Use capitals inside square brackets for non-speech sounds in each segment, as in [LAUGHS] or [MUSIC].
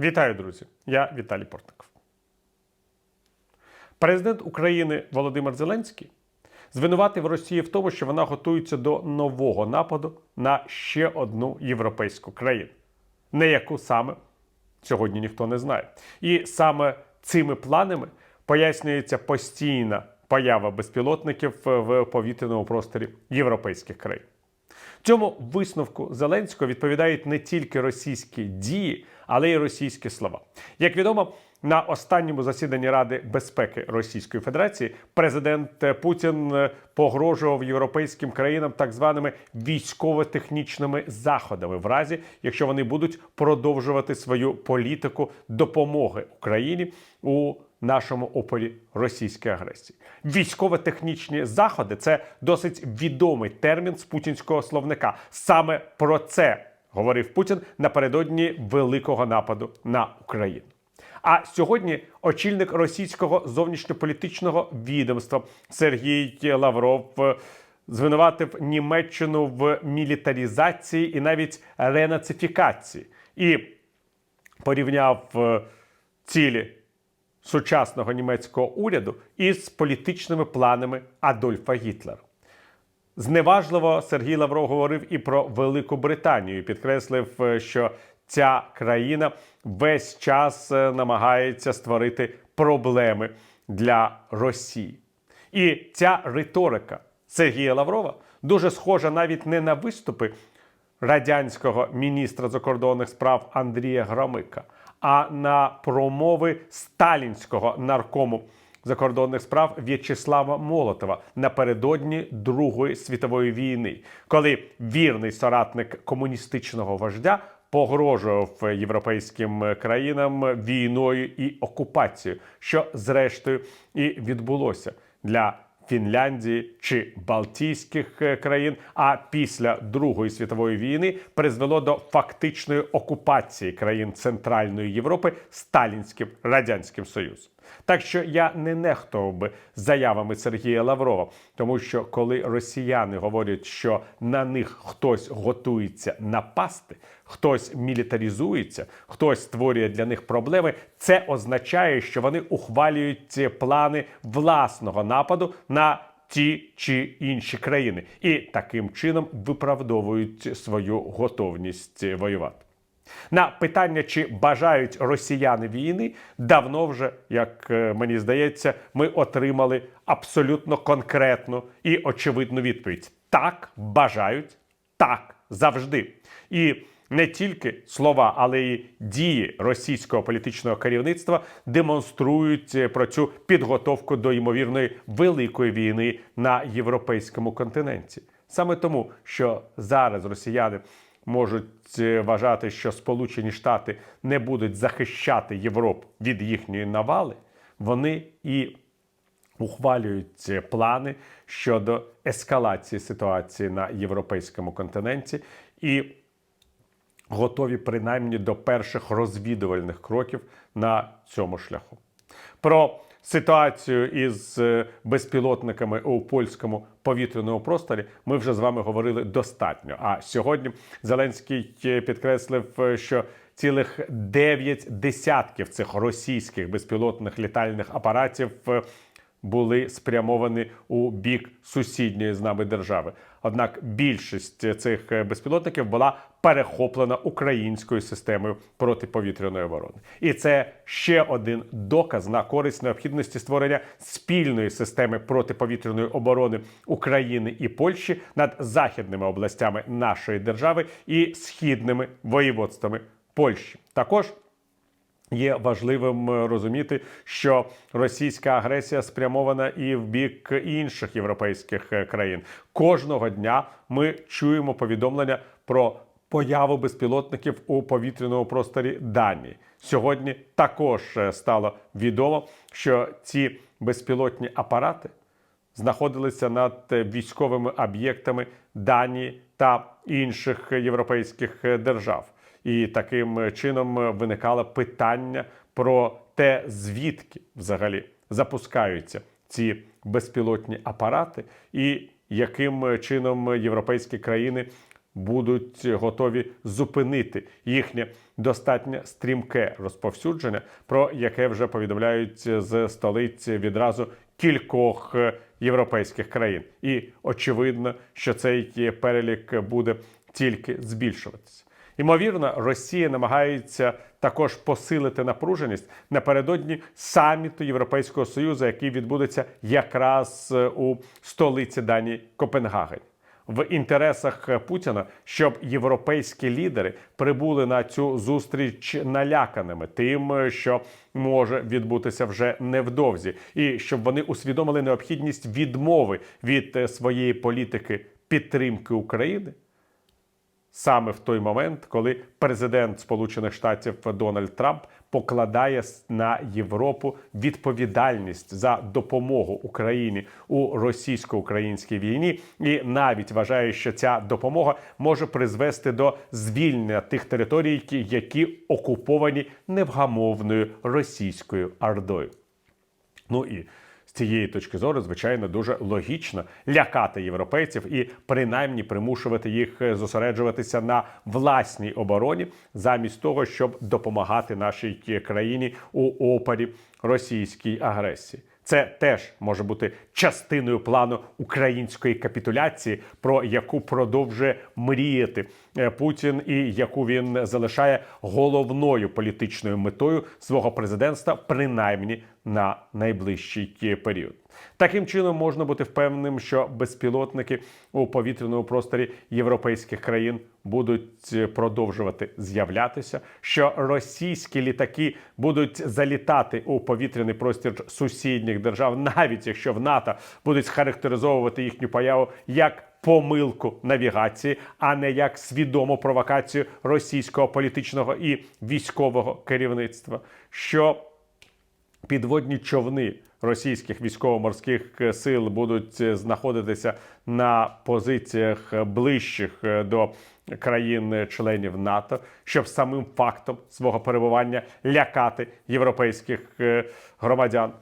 Вітаю, друзі! Я Віталій Портников. Президент України Володимир Зеленський звинуватив Росію в тому, що вона готується до нового нападу на ще одну європейську країну. Не яку саме сьогодні ніхто не знає. І саме цими планами пояснюється постійна поява безпілотників в повітряному просторі європейських країн. Цьому висновку Зеленського відповідають не тільки російські дії, але й російські слова. Як відомо, на останньому засіданні Ради безпеки Російської Федерації президент Путін погрожував європейським країнам так званими військово-технічними заходами, в разі якщо вони будуть продовжувати свою політику допомоги Україні у нашому опорі російської агресії. Військово-технічні заходи це досить відомий термін з путінського словника. Саме про це говорив Путін напередодні великого нападу на Україну. А сьогодні очільник російського зовнішньополітичного відомства Сергій Лавров е, звинуватив Німеччину в мілітарізації і навіть ренацифікації і порівняв е, цілі сучасного німецького уряду із політичними планами Адольфа Гітлера. Зневажливо Сергій Лавров говорив і про Велику Британію. Підкреслив, е, що ця країна весь час е, намагається створити проблеми для Росії. І ця риторика Сергія Лаврова дуже схожа навіть не на виступи радянського міністра закордонних справ Андрія Громика, а на промови сталінського наркому. Закордонних справ В'ячеслава Молотова напередодні Другої світової війни, коли вірний соратник комуністичного вождя погрожував європейським країнам війною і окупацією, що зрештою і відбулося для Фінляндії чи Балтійських е, країн, а після Другої світової війни призвело до фактичної окупації країн Центральної Європи Сталінським радянським Союзом. Так що я не нехтував би заявами Сергія Лаврова, тому що коли росіяни говорять, що на них хтось готується напасти, хтось мілітаризується, хтось створює для них проблеми, це означає, що вони ухвалюють ці плани власного нападу на ті чи інші країни, і таким чином виправдовують свою готовність воювати. На питання, чи бажають росіяни війни, давно вже, як е, мені здається, ми отримали абсолютно конкретну і очевидну відповідь: так бажають, так завжди. І не тільки слова, але й дії російського політичного керівництва демонструють е, про цю підготовку до ймовірної великої війни на європейському континенті. Саме тому, що зараз росіяни можуть е, вважати, що Сполучені Штати не будуть захищати Європу від їхньої навали, вони і ухвалюють е, плани щодо ескалації ситуації на європейському континенті і готові принаймні до перших розвідувальних кроків на цьому шляху. Про ситуацію із е, безпілотниками у польському повітряному просторі ми вже з вами говорили достатньо. А сьогодні Зеленський е, підкреслив, е, що цілих дев'ять десятків цих російських безпілотних літальних апаратів були спрямовані у бік сусідньої з нами держави. Однак більшість цих безпілотників була перехоплена українською системою протиповітряної оборони, і це ще один доказ на користь необхідності створення спільної системи протиповітряної оборони України і Польщі над західними областями нашої держави і східними воєводствами Польщі. Також Є важливим е, розуміти, що російська агресія спрямована і в бік інших європейських е, країн. Кожного дня ми чуємо повідомлення про появу безпілотників у повітряному просторі Данії. Сьогодні також е, стало відомо, що ці безпілотні апарати знаходилися над військовими об'єктами Данії та інших європейських держав. І таким чином виникало питання про те, звідки взагалі запускаються ці безпілотні апарати, і яким чином європейські країни будуть готові зупинити їхнє достатньо стрімке розповсюдження, про яке вже повідомляють з столиці відразу кількох європейських країн. І очевидно, що цей перелік буде тільки збільшуватися. Ймовірно, Росія намагається також посилити напруженість напередодні саміту Європейського союзу, який відбудеться якраз е, у столиці Данії Копенгаген. В інтересах Путіна, щоб європейські лідери прибули на цю зустріч наляканими тим, що може відбутися вже невдовзі, і щоб вони усвідомили необхідність відмови від е, своєї політики підтримки України саме в той момент, коли президент Сполучених Штатів Дональд Трамп покладає на Європу відповідальність за допомогу Україні у російсько-українській війні, і навіть вважає, що ця допомога може призвести до звільнення тих територій, які окуповані невгамовною російською ордою. Ну і цієї точки зору, звичайно, дуже логічно лякати європейців і принаймні примушувати їх е, зосереджуватися на власній обороні, замість того, щоб допомагати нашій країні у опорі російській агресії. Це теж може бути частиною плану української капітуляції, про яку продовжує мріяти е, Путін, і яку він залишає головною політичною метою свого президентства, принаймні на найближчий період. Таким чином можна бути впевненим, що безпілотники у повітряному просторі європейських країн будуть продовжувати з'являтися, що російські літаки будуть залітати у повітряний простір сусідніх держав, [LAUGHS] навіть якщо в НАТО будуть схарактеризовувати їхню появу як помилку навігації, а не як свідому провокацію російського політичного і військового керівництва. що підводні човни російських військово-морських сил будуть е, знаходитися на позиціях ближчих е, до країн-членів НАТО, щоб самим фактом свого перебування лякати європейських е, громадян,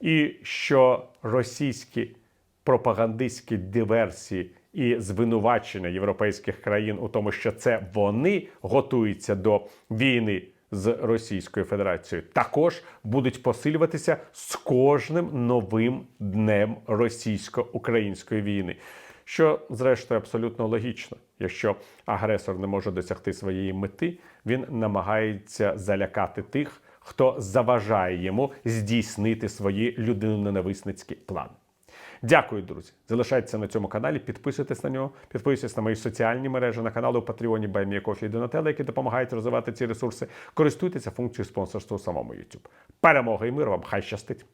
і що російські пропагандистські диверсії. І звинувачення європейських країн у тому, що це вони готуються до війни з Російською Федерацією також будуть посилюватися з кожним новим днем російсько-української війни. Що, зрештою, абсолютно логічно, якщо агресор не може досягти своєї мети, він намагається залякати тих, хто заважає йому здійснити свої людиноненависницькі плани. Дякую, друзі. Залишайтеся на цьому каналі, підписуйтесь на нього, підписуйтесь на мої соціальні мережі, на канали у Патреоні Байміякофі і Донателла, які допомагають розвивати ці ресурси. Користуйтеся функцією спонсорства у самому YouTube. Перемоги і мир вам! Хай щастить!